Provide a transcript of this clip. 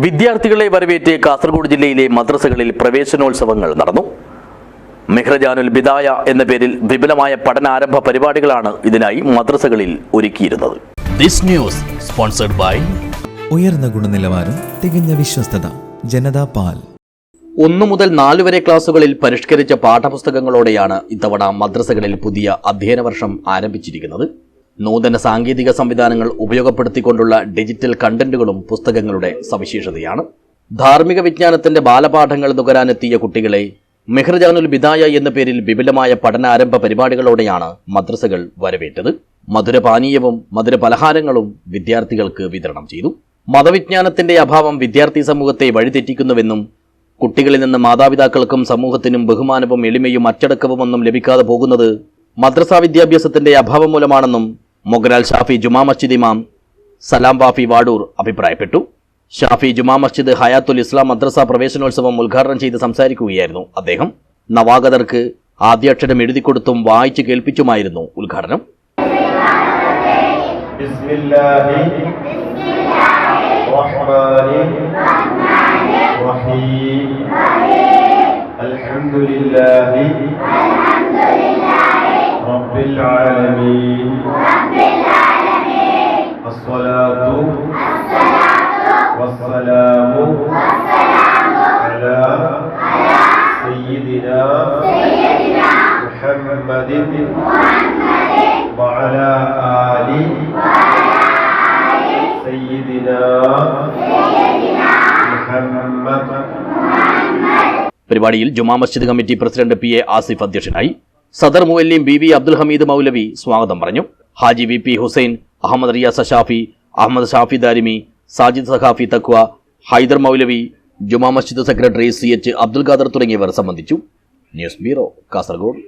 വിദ്യാർത്ഥികളെ വരവേറ്റ് കാസർഗോഡ് ജില്ലയിലെ മദ്രസകളിൽ പ്രവേശനോത്സവങ്ങൾ നടന്നു. മെഹ്റജാനുൽ ബിദായ എന്ന പേരിൽ വിപുലമായ പഠനാരംഭ പരിപാടികളാണ് ഇതിനായി മദ്രസകളിൽ ഒരുക്കിയിരുന്നത്. ദിസ് ന്യൂസ് സ്പോൺസർഡ് ബൈ ഉയർന്ന ഗുണനിലവാരം തികഞ്ഞ വിശ്വസ്തത ജനതാ പാൽ. ഒന്നു മുതൽ നാലു വരെ ക്ലാസുകളിൽ പരിഷ്കരിച്ച പാഠപുസ്തകങ്ങളോടെയാണ് ഇത്തവണ മദ്രസകളിൽ പുതിയ അധ്യയന വർഷം ആരംഭിച്ചിരിക്കുന്നത്. നൂതന സാങ്കേതിക സംവിധാനങ്ങൾ ഉപയോഗപ്പെടുത്തിക്കൊണ്ടുള്ള ഡിജിറ്റൽ കണ്ടന്റുകളും പുസ്തകങ്ങളുടെ സവിശേഷതയാണ്. ധാർമ്മിക വിജ്ഞാനത്തിന്റെ ബാലപാഠങ്ങൾ നുകരാനെത്തിയ കുട്ടികളെ മെഹ്റജാനുൽ ബിദായ എന്ന പേരിൽ വിപുലമായ പഠനാരംഭ പരിപാടികളോടെയാണ് മദ്രസകൾ വരവേറ്റത്. മധുരപാനീയവും മധുരപലഹാരങ്ങളും വിദ്യാർത്ഥികൾക്ക് വിതരണം ചെയ്തു. മതവിജ്ഞാനത്തിന്റെ അഭാവം വിദ്യാർത്ഥി സമൂഹത്തെ വഴിതെറ്റിക്കുന്നുവെന്നും കുട്ടികളിൽ നിന്ന് മാതാപിതാക്കൾക്കും സമൂഹത്തിനും ബഹുമാനവും എളിമയും അച്ചടക്കവുമൊന്നും ലഭിക്കാതെ പോകുന്നത് മദ്രസാ വിദ്യാഭ്യാസത്തിന്റെ അഭാവം മൂലമാണെന്നും മൊഗ്രാൽ ഷാഫി ജുമാ മസ്ജിദ് ഇമാം സലാം വാഫി വാഡൂർ അഭിപ്രായപ്പെട്ടു ഷാഫി ജുമാ മസ്ജിദ് ഹയാത്തുൽ ഇസ്ലാം മദ്രസ പ്രവേശനോത്സവം ഉദ്ഘാടനം ചെയ്ത് സംസാരിക്കുകയായിരുന്നു അദ്ദേഹം നവാഗതർക്ക് ആദ്യാക്ഷരം എഴുതിക്കൊടുത്തും വായിച്ചു കേൾപ്പിച്ചുമായിരുന്നു ഉദ്ഘാടനം بسم الله الرحمن الرحيم الحمد لله رب العالمين الصلاة والسلام على سيدنا محمد وعلى آل سيدنا محمد പരിപാടിയിൽ Juma Masjid committee president P A Asif അധ്യക്ഷനായി സദർ മുവല്ലിം ബി വി അബ്ദുൽ ഹമീദ് മൗലവി സ്വാഗതം പറഞ്ഞു ഹാജി വി പി ഹുസൈൻ അഹമ്മദ് റിയാസ ഷാഫി അഹമ്മദ് ഷാഫി ദാരിമി സാജിദ് സഖാഫി തക്വ ഹൈദർ മൗലവി Juma Masjid secretary C H Abdul Khader തുടങ്ങിയവർ സംബന്ധിച്ചു. News bureau Kasaragod.